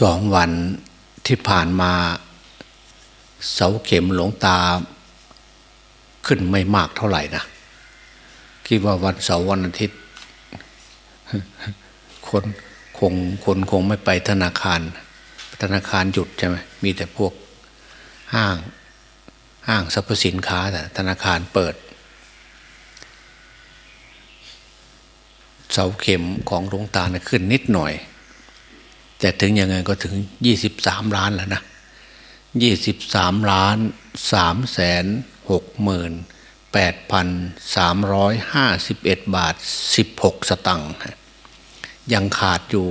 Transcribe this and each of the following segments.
สองวันที่ผ่านมา เสาเข็มหลวงตา ขึ้นไม่มากเท่าไหร่นะคิดว่าวันเสาร์วันอาทิตย์ คนคงคนคงไม่ไปธนาคาร ธนาคารหยุดใช่ไหมมีแต่พวกห้างห้างสรรพสินค้าแต่ธนาคารเปิด เสาเข็มของหลวงตานะขึ้นนิดหน่อย แต่ถึงยังไงก็ถึงยี่สิบสามล้านแล้วนะยี่สิบสามล้านสามแสนหกหมื่นแปดพันสามร้อยห้าสิบเอ็ดบาทสิบหกสตังค์ยังขาดอยู่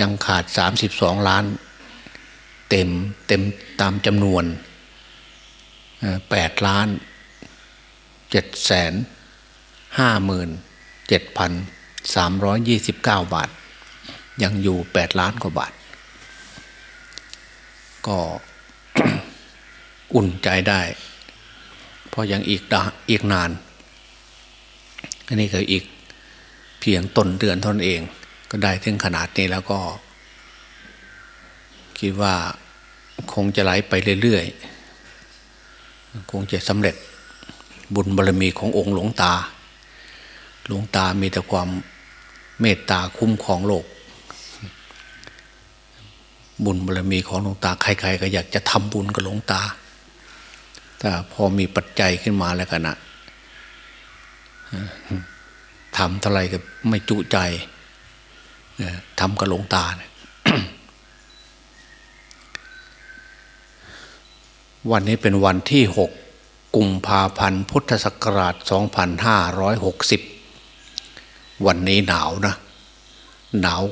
ยังขาดสามสิบสองล้าน เต็มเต็มตามจำนวนแปดล้านเจ็ดแสนห้าหมื่นเจ็ดพันสามร้อยยี่สิบเก้าบาท ยังอยู่แปดล้านกว่าบาท ก็อุ่นใจได้ เพราะยังอีกอีกนานอันนี้ก็อีกเพียงต้นเดือนทนเอง ก็ได้ถึงขนาดนี้แล้วก็ คิดว่าคงจะไหลไปเรื่อยๆ คงจะสำเร็จบุญบารมีขององค์หลวงตา หลวงตามีแต่ความเมตตาคุ้มของโลก บุญบารมีของหลวงตาใครๆก็อยากจะทำบุญกับหลวงตา แต่พอมีปัจจัยขึ้นมาแล้วกันนะทำเท่าไรก็ไม่จุใจทำกับหลวงตาเนี่ยวันนี้เป็นวันที่หกกุมภาพันธ์ พุทธศักราช 2560 วันนี้หนาวนะ หนาว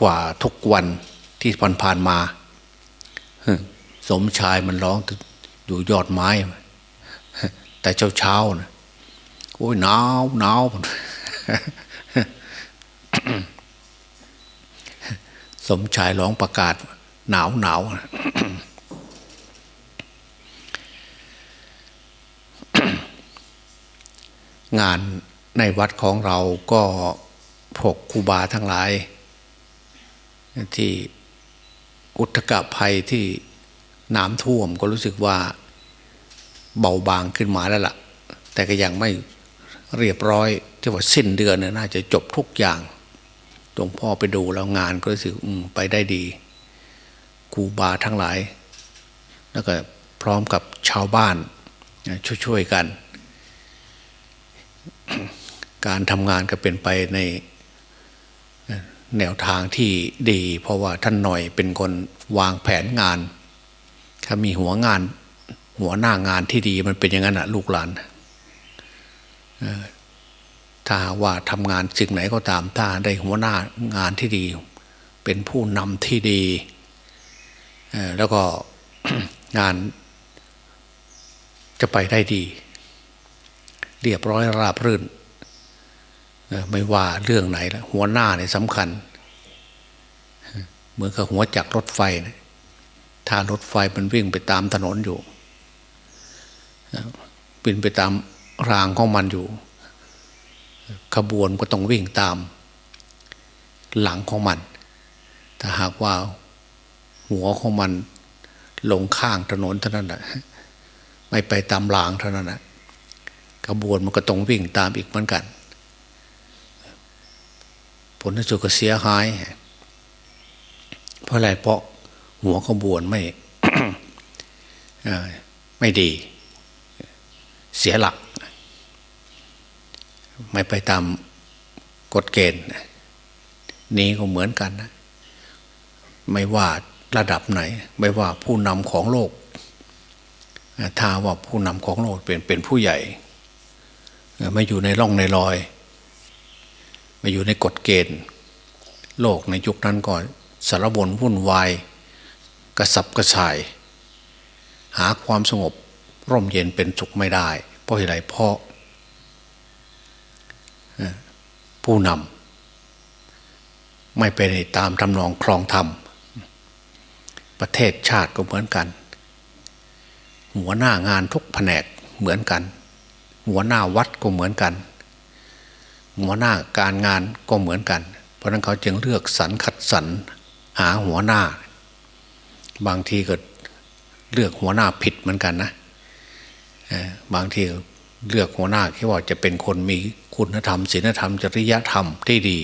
กว่าทุกวัน ที่ผ่านๆมาสมชายมันร้องอยู่ยอดไม้ แต่เช้าเช้านะโอ้ยหนาวหนาวสมชายร้องประกาศ หนาวหนาวงานในวัดของเราก็พวกครูบาทั้งหลาย ที่ อุทกภัยที่น้ำท่วมก็รู้สึกว่าเบาบางขึ้นมาแล้วละ่ะ แต่ก็ยังไม่เรียบร้อยที่ว่าสิ้นเดือนน่าจะจบทุกอย่างหลวงพ่อไปดูแล้วงานก็รู้สึกไปได้ดีครูบาทั้งหลาย แล้วก็พร้อมกับชาวบ้านช่วยๆกัน การทำงานก็เป็นไปใน แนวทางที่ดี เพราะว่าท่านหน่อยเป็นคนวางแผนงาน ถ้ามีหัวงาน หัวหน้างานที่ดีมันเป็นอย่างนั้นอะลูกหลานถ้าว่าทำงานสิ่งไหนก็ตามถ้าได้หัวหน้างานที่ดี เป็นผู้นำที่ดีแล้วก็งานจะไปได้ดี เรียบร้อยราบรื่น ไม่ว่าเรื่องไหนแล้วหัวหน้าเนี่ยสำคัญ เหมือนกับหัวจักรรถไฟนะถ้ารถไฟมันวิ่งไปตามถนนอยู่วิ่งไปตามรางของมันอยู่ ขบวนก็ต้องวิ่งตาม หลังของมัน ถ้าหากว่า หัวของมันลงข้างถนนเท่านั้นแหละไม่ไปตามรางเท่านั้นแหละขบวนมันก็ต้องวิ่งตามอีกเหมือนกัน ลที่สุดก็เสียหาย เพราะอะไรเพราะหัวขบวนไม่ไม่ดี เสียหลัก ไม่ไปตามกฎเกณฑ์นี้ก็เหมือนกันนะไม่ว่าระดับไหน ไม่ว่าผู้นำของโลก ถ้าว่าผู้นำของโลกเป็นเป็นผู้ใหญ่ ไม่อยู่ในร่องในรอย มาอยู่ในกฎเกณฑ์ โลกในยุคนั้นก่อนสารบนวุ่นวาย กระสับกระส่าย หาความสงบร่มเย็นเป็นสุขไม่ได้ เพราะอะไรเพราะผู้นำไม่เป็นตามทำนองครองธรรม ประเทศชาติก็เหมือนกัน หัวหน้างานทุกแผนกเหมือนกัน หัวหน้าวัดก็เหมือนกัน หัวหน้าการงานก็เหมือนกัน เพราะนั้นเขาจึงเลือกสรรคัดสรรหาหัวหน้า บางทีก็เลือกหัวหน้าผิดเหมือนกันนะบางทีเลือกหัวหน้าที่ว่าจะเป็นคนมีคุณธรรมศีลธรรมจริยธรรมที่ดี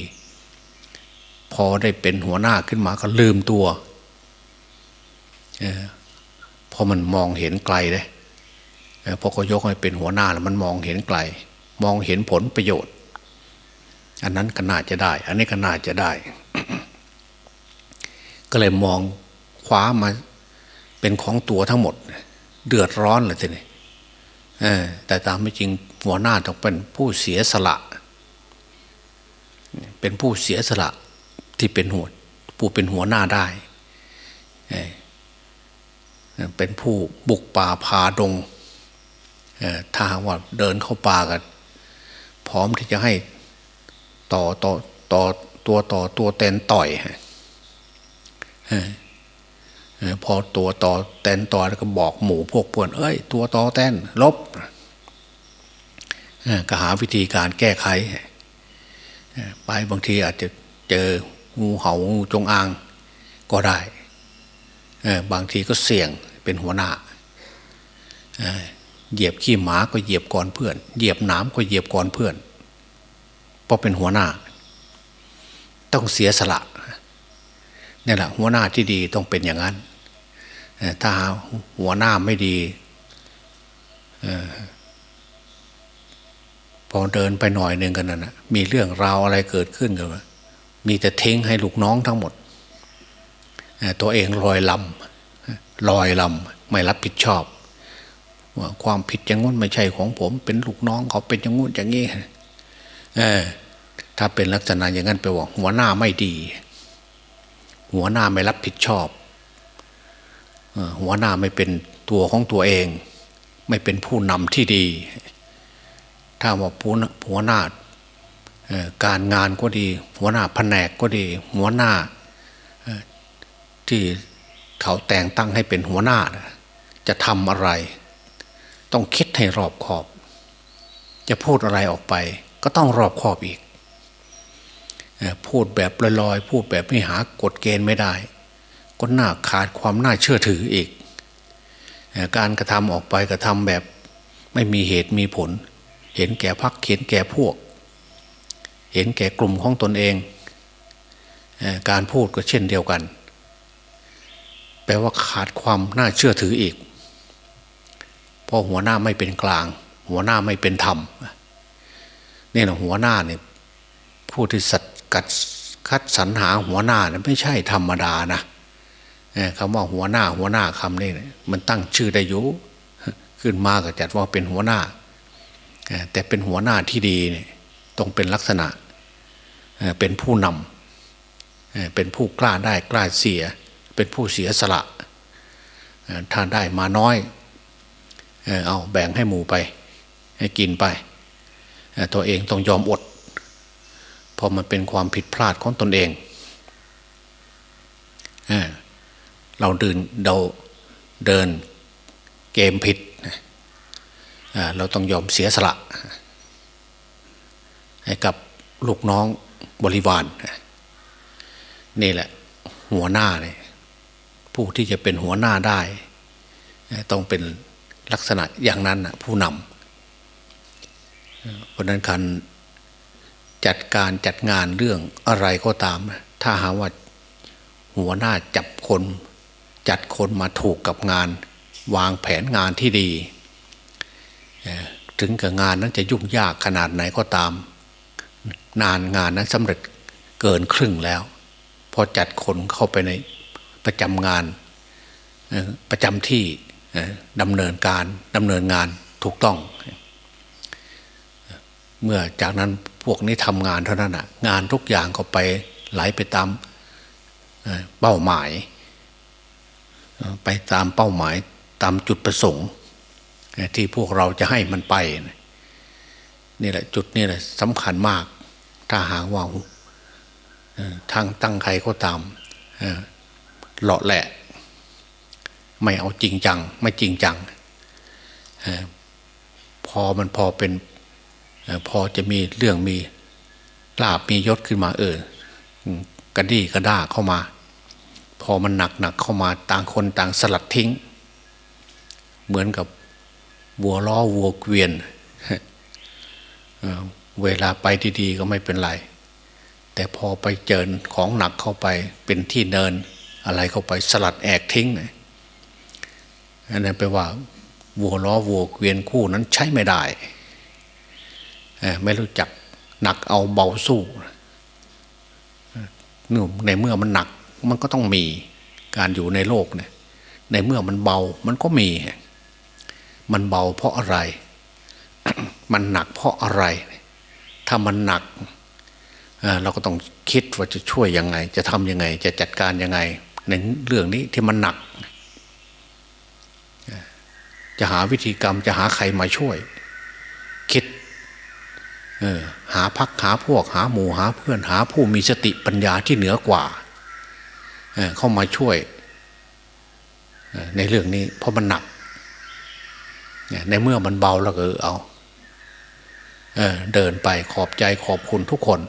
พอได้เป็นหัวหน้าขึ้นมาก็ลืมตัวพอมันมองเห็นไกลเลยพอเขายกให้เป็นหัวหน้าแล้วมันมองเห็นไกล มองเห็นผลประโยชน์ อันนั้นก็น่าจะได้ อันนี้ก็น่าจะได้ ก็เลยมองคว้ามาเป็นของตัวทั้งหมด เดือดร้อนเลยทีนี้แต่ตามไม่จริงหัวหน้าต้องเป็นผู้เสียสละ เป็นผู้เสียสละที่เป็นหัวผู้เป็นหัวหน้าได้ เป็นผู้บุกป่าพาดงถ้าว่าเดินเข้าป่ากันพร้อมที่จะให้ ต่อต่อต่อตัวต่อตัวเตนต่อยพอตัวต่อแตนต่อแล้วก็บอกหมู่พวกเพื่อนเอ้ย ตัวต่อแตนลบก็หาวิธีการแก้ไขไปบางทีอาจจะเจองูเหางูจงอางก็ได้บางทีก็เสี่ยงเป็นหัวหน้าเหยียบขี้หมาก็เหยียบก่อนเพื่อน เหยียบนามก็เหยียบก่อนเพื่อน เพราะเป็นหัวหน้า ต้องเสียสละนี่แหละหัวหน้าที่ดีต้องเป็นอย่างนั้นถ้าหัวหน้าไม่ดีพอเดินไปหน่อยหนึ่งกันนะมีเรื่องราวอะไรเกิดขึ้นกันมีแต่ทิ้งให้ลูกน้องทั้งหมดตัวเองลอยลำลอยลำไม่รับผิดชอบว่าความผิดอย่างงู้นไม่ใช่ของผม เป็นลูกน้องเขาเป็นอย่างงู้นอย่างนี้ เออถ้าเป็นลักษณะอย่างนั้นไปว่าหัวหน้าไม่ดี หัวหน้าไม่รับผิดชอบหัวหน้าไม่เป็นตัวของตัวเอง ไม่เป็นผู้นำที่ดี ถ้าว่าผู้หัวหน้าการงานก็ดี หัวหน้าแผนกก็ดี หัวหน้าที่เขาแต่งตั้งให้เป็นหัวหน้า จะทำอะไร ต้องคิดให้รอบขอบ จะพูดอะไรออกไป ก็ต้องรอบขอบอีก พูดแบบลอยๆพูดแบบไม่หากฎเกณฑ์ไม่ได้ ก็น่าขาดความน่าเชื่อถืออีก การกระทำออกไปกระทำแบบไม่มีเหตุมีผล เห็นแก่พักเห็นแก่พวก เห็นแก่กลุ่มของตนเอง การพูดก็เช่นเดียวกัน แปลว่าขาดความน่าเชื่อถืออีกเพราะหัวหน้าไม่เป็นกลาง หัวหน้าไม่เป็นธรรม นี่แหละหัวหน้าเนี่ยผู้ที่สัตกัดคัดสรรหาหัวหน้าเนี่ยไม่ใช่ธรรมดานะคำว่าหัวหน้าหัวหน้าคำนี้มันตั้งชื่อได้ยู่ขึ้นมาก็จัดว่าเป็นหัวหน้า แต่เป็นหัวหน้าที่ดีเนี่ยต้องเป็นลักษณะเป็นผู้นำเป็นผู้กล้าได้กล้าเสีย เป็นผู้เสียสละถ้าได้มาน้อย เอาแบ่งให้หมูไป ให้กินไป ตัวเองต้องยอมอด เพราะมันเป็นความผิดพลาดของตนเองเราเดินเราเดินเกมผิดเราต้องยอมเสียสละให้กับลูกน้องบริวารนี่แหละ หัวหน้าเนี่ยผู้ที่จะเป็นหัวหน้าได้ ต้องเป็นลักษณะอย่างนั้นผู้นำ เพราะนั้นการจัดการจัดงานเรื่องอะไรก็ตาม ถ้าหาว่าหัวหน้าจับคน จัดคนมาถูกกับงาน วางแผนงานที่ดี ถึงกับงานนั้นจะยุ่งยากขนาดไหนก็ตาม นานงานนั้นสำเร็จเกินครึ่งแล้ว พอจัดคนเข้าไปในประจำงานประจำที่ดำเนินการดำเนินงานถูกต้อง เมื่อจากนั้นพวกนี้ทำงานเท่านั้นอะ งานทุกอย่างก็ไปไหลไปตามเป้าหมาย ไปตามเป้าหมายตามจุดประสงค์ ที่พวกเราจะให้มันไปนี่แหละจุดนี่แหละสำคัญมาก ถ้าหากว่าทางตั้งใครก็ตามหล่อแหละ ไม่เอาจริงจัง ไม่จริงจังพอมันพอเป็น พอจะมีเรื่องมีลาบมียศขึ้นมาเออกระดี้กระด้าเข้ามา พอมันหนักหนักเข้ามาต่างคนต่างสลัดทิ้ง เหมือนกับวัวล้อวัวเกวียนเวลาไปดีๆก็ไม่เป็นไร แต่พอไปเจอของหนักเข้าไปเป็นที่เนิน อะไรเข้าไปสลัดแอกทิ้งอันนั้นแปลว่าวัวล้อวัวเกวียนคู่นั้นใช้ไม่ได้ ไม่รู้จักหนักเอาเบาสู้ในเมื่อมันหนักมันก็ต้องมีการอยู่ในโลกเนี่ยในเมื่อมันเบามันก็มี มันเบาเพราะอะไร มันหนักเพราะอะไร ถ้ามันหนักเราก็ต้องคิดว่าจะช่วยยังไง จะทำยังไง จะจัดการยังไง ในเรื่องนี้ที่มันหนัก จะหาวิธีกรรมจะหาใครมาช่วย หาพักหาพวกหาหมู่หาเพื่อนหาผู้มีสติปัญญาที่เหนือกว่าเข้ามาช่วยในเรื่องนี้เพราะมันหนักในเมื่อมันเบาแล้วก็เอาเดินไปขอบใจขอบคุณทุกคน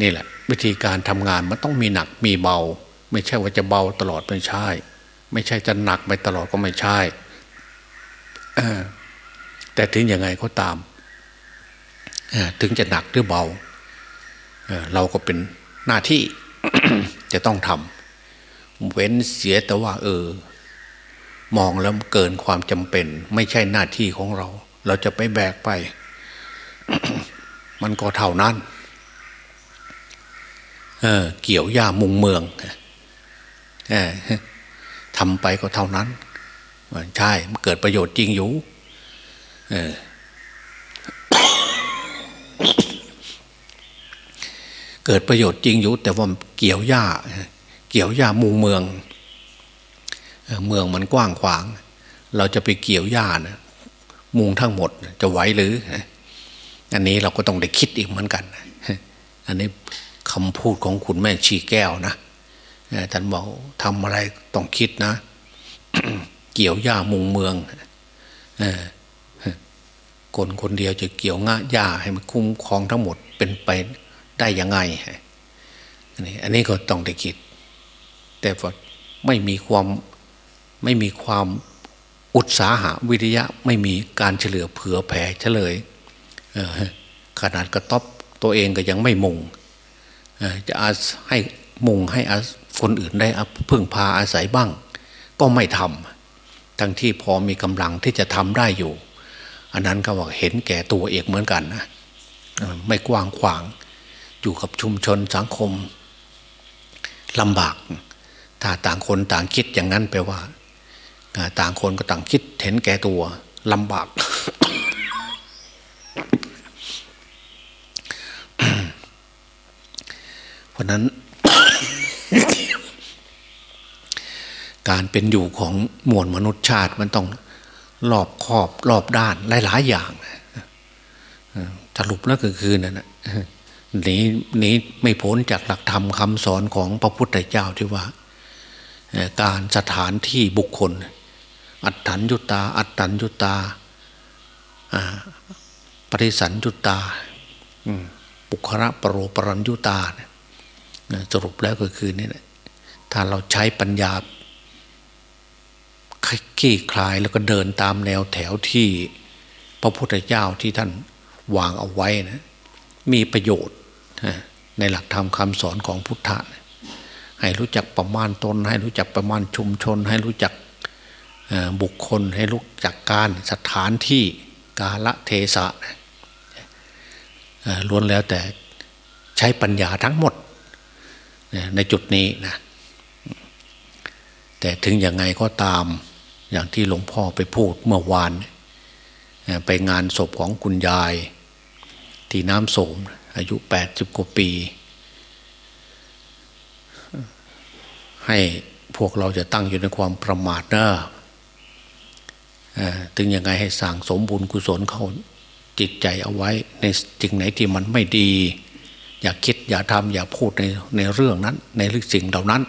นี่แหละ วิธีการทำงานมันต้องมีหนักมีเบา ไม่ใช่ว่าจะเบาตลอดไม่ใช่ ไม่ใช่จะหนักไปตลอดก็ไม่ใช่ แต่ถึงยังไงก็ตามถึงจะหนักหรือเบาเราก็เป็นหน้าที่จะต้องทำเว้นเสียแต่ว่า เออ มองแล้วเกินความจำเป็น ไม่ใช่หน้าที่ของเรา เราจะไปแบกไป มันก็เท่านั้นเออเกี่ยวหญ้ามุงเมืองออทำไปก็เท่านั้นใช่มันเกิดประโยชน์จริงอยู่ เกิดประโยชน์จริงอยู่ แต่ว่าเกี่ยวหญ้า เกี่ยวหญ้ามุงเมือง เมืองมันกว้างขวาง เราจะไปเกี่ยวหญ้านะมุงทั้งหมดจะไหวหรือ อันนี้เราก็ต้องได้คิดอีกเหมือนกัน อันนี้คำพูดของคุณแม่ชีแก้วนะท่านบอกทำอะไรต้องคิดนะ เกี่ยวหญ้ามุงเมือง คนคนเดียวจะเกี่ยวง่าหญ้าให้มันคุ้มครองทั้งหมดเป็นไปได้ยังไงอันนี้อันนี้ก็ต้องได้คิด แต่ว่าไม่มีความไม่มีความอุตสาหะวิริยะไม่มีการเฉลือเผื่อแผ่เฉลยขนาดกระต๊อบตัวเองก็ยังไม่มุงจะอาให้มุงให้คนอื่นได้พึ่งพาอาศัยบ้าง ก็ไม่ทำทั้งที่พอมีกำลังที่จะทำได้อยู่ อันนั้นก็ว่าเห็นแก่ตัวเองเหมือนกันนะไม่กว้างขวางอยู่กับชุมชนสังคมลำบาก ถ้าต่างคนต่างคิดอย่างนั้นแปลว่า ต่างคนก็ต่างคิดเห็นแก่ตัวลำบาก เพราะนั้น การเป็นอยู่ของมวลมนุษยชาติมันต้อง รอบครอบรอบด้านหลายๆอย่างสรุปแล้วก็คือนั่นนะหนีหนีไม่พ้นจากหลักธรรมคำสอนของพระพุทธเจ้าที่ว่า การสถานที่บุคคล อัตถัญยุตา อัตถัญยุตาปริสันยุตาปุคระปรโรปรัญยุตาสรุปแล้วก็คือนี่แหละถ้าเราใช้ปัญญา ขี้คลายแล้วก็เดินตามแนวแถวที่พระพุทธเจ้าที่ท่านวางเอาไว้นะมีประโยชน์ในหลักธรรมคำสอนของพุทธะให้รู้จักประมาณตน ให้รู้จักประมาณชุมชน ให้รู้จักบุคคล ให้รู้จักการสถานที่กาละเทศะล้วนแล้วแต่ใช้ปัญญาทั้งหมดในจุดนี้นะแต่ถึงอยังไงก็ตาม อย่างที่หลวงพ่อไปพูดเมื่อวาน ไปงานศพของคุณยาย ที่น้ำโสมอายุแปดสิบกว่าปี ให้พวกเราจะตั้งอยู่ในความประมาทเนอะถึงยังไงให้สั่งสมบุญกุศลเขาจิตใจเอาไว้ ในสิ่งไหนที่มันไม่ดี อย่าคิดอย่าทำอย่าพูดในในเรื่องนั้น ในเรื่องสิ่งเหล่านั้น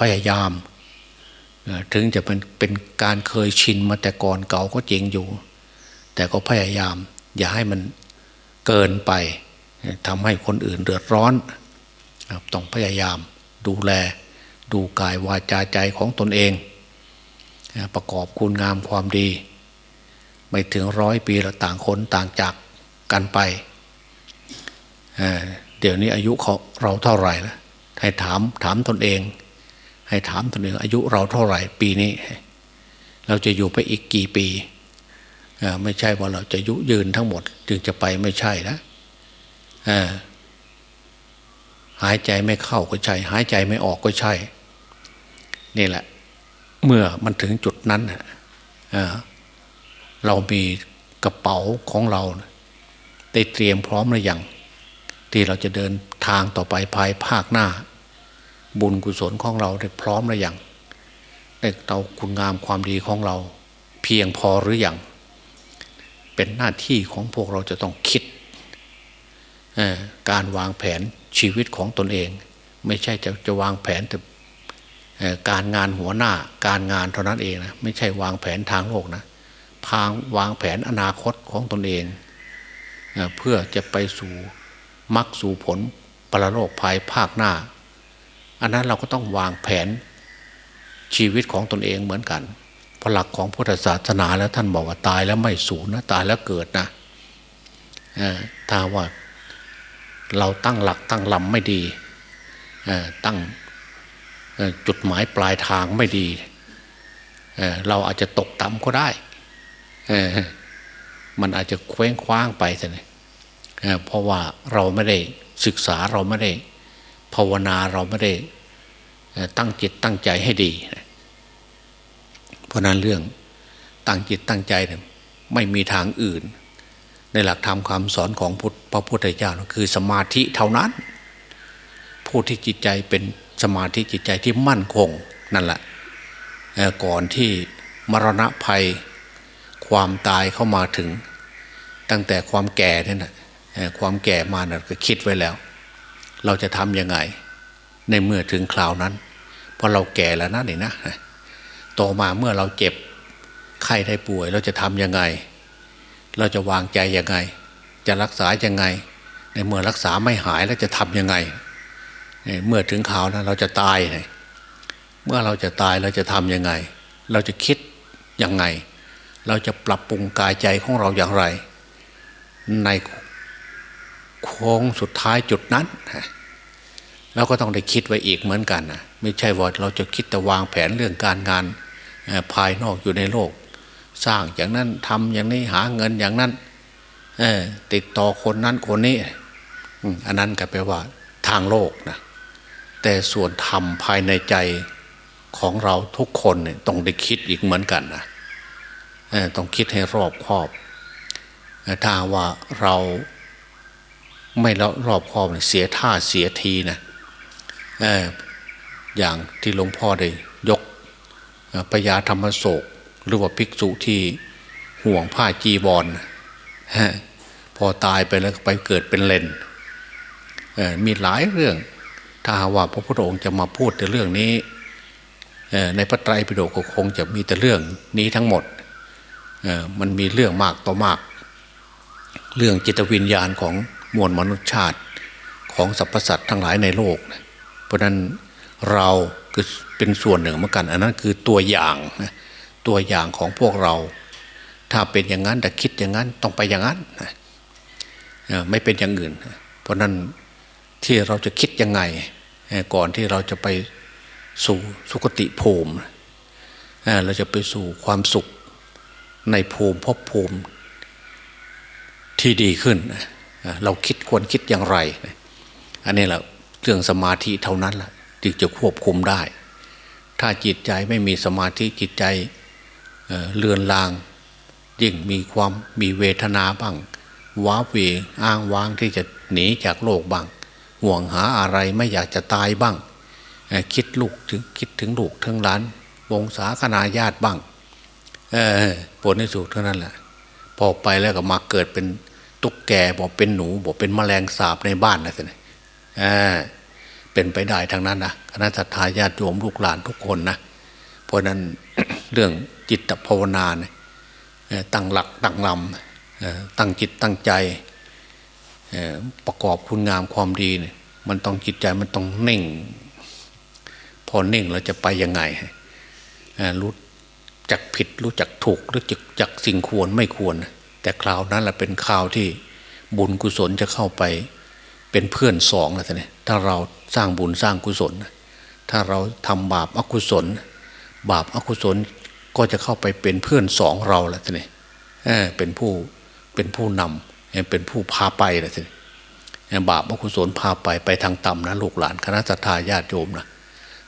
พยายาม ถึงจะเป็นเป็นการเคยชินมาแต่ก่อนเก่าก็เจงอยู่ แต่ก็พยายาม อย่าให้มันเกินไปทำให้คนอื่นเดือดร้อน ต้องพยายามดูแล ดูกายวาจาใจของตนเอง ประกอบคุณงามความดี ไม่ถึงร้อยปีเราต่างคนต่างจากกันไป เดี๋ยวนี้อายุเขาเราเท่าไหร่แล้วให้ถามถามตนเอง ให้ถามตนเองอายุเราเท่าไหร่ปีนี้ เราจะอยู่ไปอีกกี่ปีไม่ใช่ว่าเราจะยุยืนทั้งหมด จึงจะไปไม่ใช่นะหายใจไม่เข้าก็ใช่ หายใจไม่ออกก็ใช่ นี่แหละ เมื่อมันถึงจุดนั้นเรามีกระเป๋าของเราได้เตรียมพร้อมหรือยังที่เราจะเดินทางต่อไปภายภาคหน้า บุญกุศลของเราได้พร้อมหรือยังได้เตาคุณงามความดีของเรา เพียงพอหรือยังเป็นหน้าที่ของพวกเราจะต้องคิด การวางแผนชีวิตของตนเอง ไม่ใช่จะจะวางแผนแต่การงานหัวหน้าการงานเท่านั้นเองนะไม่ใช่วางแผนทางโลกนะพางวางแผนอนาคตของตนเองเพื่อจะไปสู่มรรคสู่ผลปรโลกภายภาคหน้า อันนั้นเราก็ต้องวางแผนชีวิตของตนเองเหมือนกันพระหลักของพุทธศาสนาแล้วท่านบอกว่าตายแล้วไม่สูญนะตายแล้วเกิดนะถ้าว่าเราตั้งหลักตั้งลำไม่ดีตั้งจุดหมายปลายทางไม่ดีเราอาจจะตกต่ำก็ได้มันอาจจะเคว้งคว้างไปแต่เนี่ยเพราะว่าเราไม่ได้ศึกษาเราไม่ได้ ภาวนาเราไม่ได้ตั้งจิตตั้งใจให้ดี เพราะนั้นเรื่องตั้งจิตตั้งใจเนี่ยไม่มีทางอื่น ในหลักธรรมคำสอนของพระพุทธเจ้าคือสมาธิเท่านั้น ผู้ที่จิตใจเป็นสมาธิจิตใจที่มั่นคงนั่นแหละก่อนที่มรณะภัยความตายเข้ามาถึง ตั้งแต่ความแก่นี่นะความแก่มานะ่ะก็คิดไว้แล้ว เราจะทำยังไง ในเมื่อถึงคราวนั้นพอเราแก่แล้วนะนี่นะต่อมาเมื่อเราเจ็บไข้ได้ป่วย เราจะทำยังไง เราจะวางใจยังไง จะรักษายังไง ในเมื่อรักษาไม่หายแล้วจะทำยังไงเมื่อถึงข่าวนะเราจะตายเมื่อเราจะตายเราจะทำยังไง เราจะคิดยังไง เราจะปรับปรุงกายใจของเราอย่างไร ใน โค้งสุดท้ายจุดนั้นเราก็ต้องได้คิดไว้อีกเหมือนกันนะไม่ใช่ว่าเราจะคิดแต่วางแผนเรื่องการงานภายนอกอยู่ในโลก สร้างอย่างนั้นทำอย่างนี้หาเงินอย่างนั้นติดต่อคนนั้นคนนี้อันนั้นก็แปลว่าทางโลกนะแต่ส่วนธรรมภายในใจของเราทุกคนเนี่ยต้องได้คิดอีกเหมือนกันนะต้องคิดให้รอบคอบถ้าว่าเรา ไม่รอบคอบเสียท่าเสียทีนะอย่างที่หลวงพ่อได้ยกปยาธรรมโศก หรือว่าภิกษุที่ห่วงผ้าจีบอลพอตายไปแล้วไปเกิดเป็นเลนมีหลายเรื่อง ถ้าว่าพระพุทธองค์จะมาพูดแต่เรื่องนี้ในพระไตรปิฎกก็คงจะมีแต่เรื่องนี้ทั้งหมดมันมีเรื่องมากต่อมาก เรื่องจิตวิญญาณของ มวลมนุษยชาติของสรรพสัตว์ทั้งหลายในโลกเพราะนั้นเราคือเป็นส่วนหนึ่งเหมือนกัน อันนั้นคือตัวอย่างตัวอย่างของพวกเรา ถ้าเป็นอย่างนั้นแต่คิดอย่างนั้นต้องไปอย่างนั้นไม่เป็นอย่างอื่น เพราะนั้นที่เราจะคิดยังไง ก่อนที่เราจะไปสู่สุคติภูมิเราจะไปสู่ความสุขในภูมิภพภูมิที่ดีขึ้น เราคิดควรคิดอย่างไร อันนี้แหละเรื่องสมาธิเท่านั้นแหละจึงจะควบคุมได้ ถ้าจิตใจไม่มีสมาธิจิตใจเลือนลาง ยิ่งมีความมีเวทนาบ้างว้าเวอ้างว้างที่จะหนีจากโลกบ้างห่วงหาอะไรไม่อยากจะตายบ้าง คิดลูกถึงคิดถึงลูกทั้งหลานวงศาคณาญาติบ้างผลในสุดเท่านั้นแหละพอไปแล้วก็มาเกิดเป็น ตุ๊กแกบอกเป็นหนูบอกเป็นแมลงสาบในบ้านนะสิเป็นไปได้ทั้งนั้นนะคณะสัตยาญาติโยมลูกหลานทุกคนนะเพราะนั้นเรื่องจิตภาวนาเนี่ยตั้งหลักตั้งลำตั้งจิตตั้งใจประกอบคุณงามความดีเนี่ยมันต้องจิตใจมันต้องเน่ง พอเน่งเราจะไปยังไงรู้จักผิดรู้จักถูกรู้จักจักสิ่งควรไม่ควร แต่คราวนั้นแหละเป็นคราวที่บุญกุศลจะเข้าไป เป็นเพื่อนสองแล้วท่านถ้าเราสร้างบุญสร้างกุศล ถ้าเราทำบาปอกุศล บาปอกุศลก็จะเข้าไปเป็นเพื่อนสองเราแล้วท่านเป็นผู้เป็นผู้นำเป็นผู้พาไปแล้วท่านบาปอกุศลพาไปไปทางต่ำนะลูกหลานคณะสัตยาญาติโยมนะ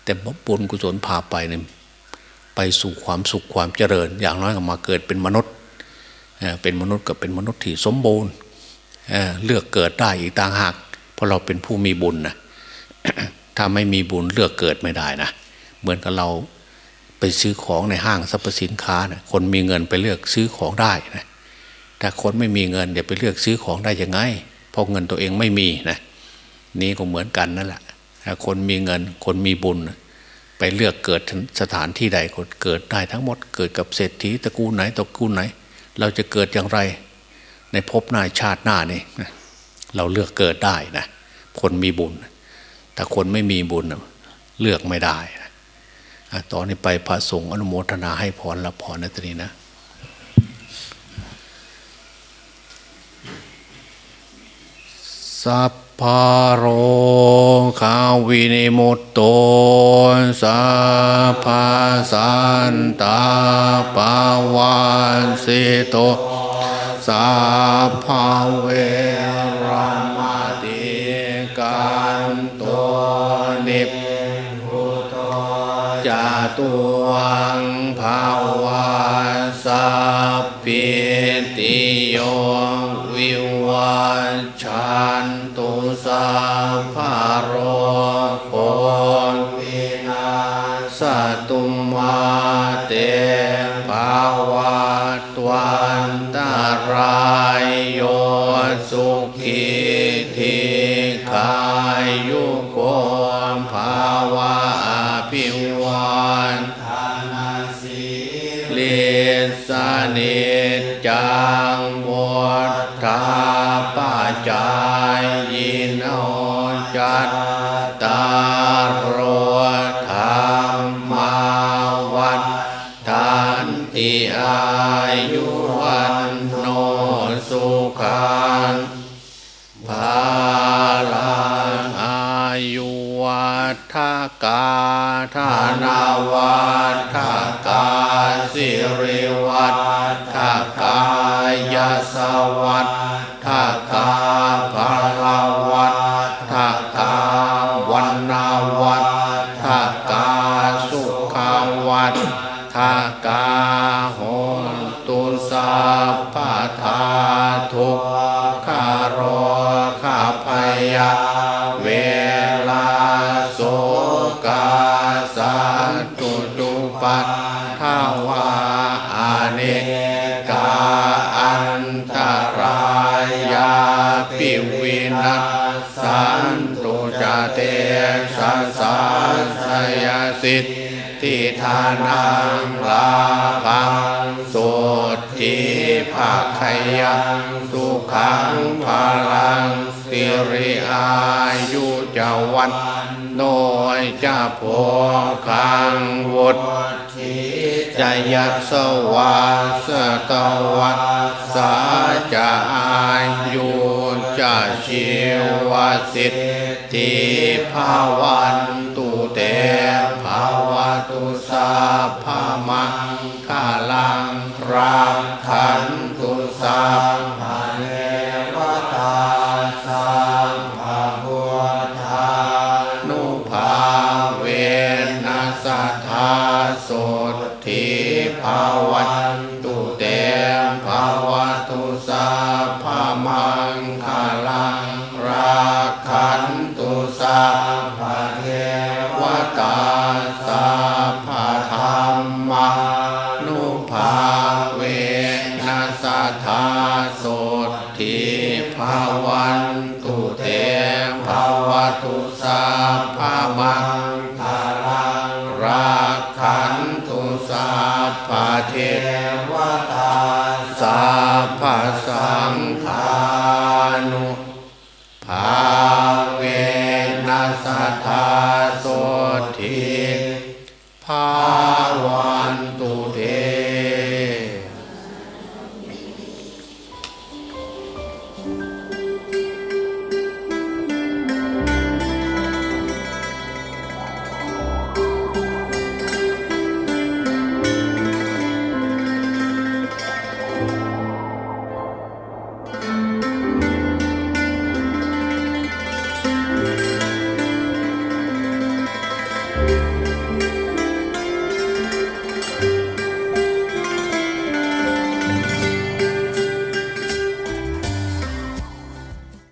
แต่บุญกุศลพาไปเนี่ยไปสู่ความสุขความเจริญ อย่างน้อยก็มาเกิดเป็นมนุษย์ เป็นมนุษย์ก็เป็นมนุษย์ที่สมบูรณ์เลือกเกิดได้อีกต่างหากเพราะเราเป็นผู้มีบุญนะถ้าไม่มีบุญเลือกเกิดไม่ได้นะเหมือนกับเราไปซื้อของในห้างสรรพสินค้านะคนมีเงินไปเลือกซื้อของได้นะแต่คนไม่มีเงินเดี๋ยวไปเลือกซื้อของได้ยังไงเพราะเงินตัวเองไม่มีนะนี่ก็เหมือนกันนั่นแหละคนมีเงินคนมีบุญ ไปเลือกเกิดสถานที่ใดก็เกิดได้ทั้งหมด เกิดกับเศรษฐีตระกูลไหนตระกูลไหน เราจะเกิดอย่างไร ในภพหน้าชาติหน้านี่เราเลือกเกิดได้นะคนมีบุญ แต่คนไม่มีบุญเลือกไม่ได้ต่อนนี้ไปพระสงฆ์อนุโมทนาให้พรรับพรนะตรีนะสัพพโรคาวินิมุตโตสัพพสันตา สิโตสาภาเว นิจังวทาปัจจายยินโอจัตตารรธรรมาวันทันติอายุวันโนสุขังภาลังอายุวัฏกาธนาวัฏกาสิริ สวัฏกาภาลวัฏกาวันนาวัฏกาสุขวัฏกาโหตุสัพพทาทุกขารขาพยา ทานังลาภังโสทิภาคยังสุขังพลังสิริอายุจวันโนยจะโพคังวุฒิจะยัสวาสตวัสาจะอายุจะชีวสิทธิภาวันตุเต ภ สาพาสา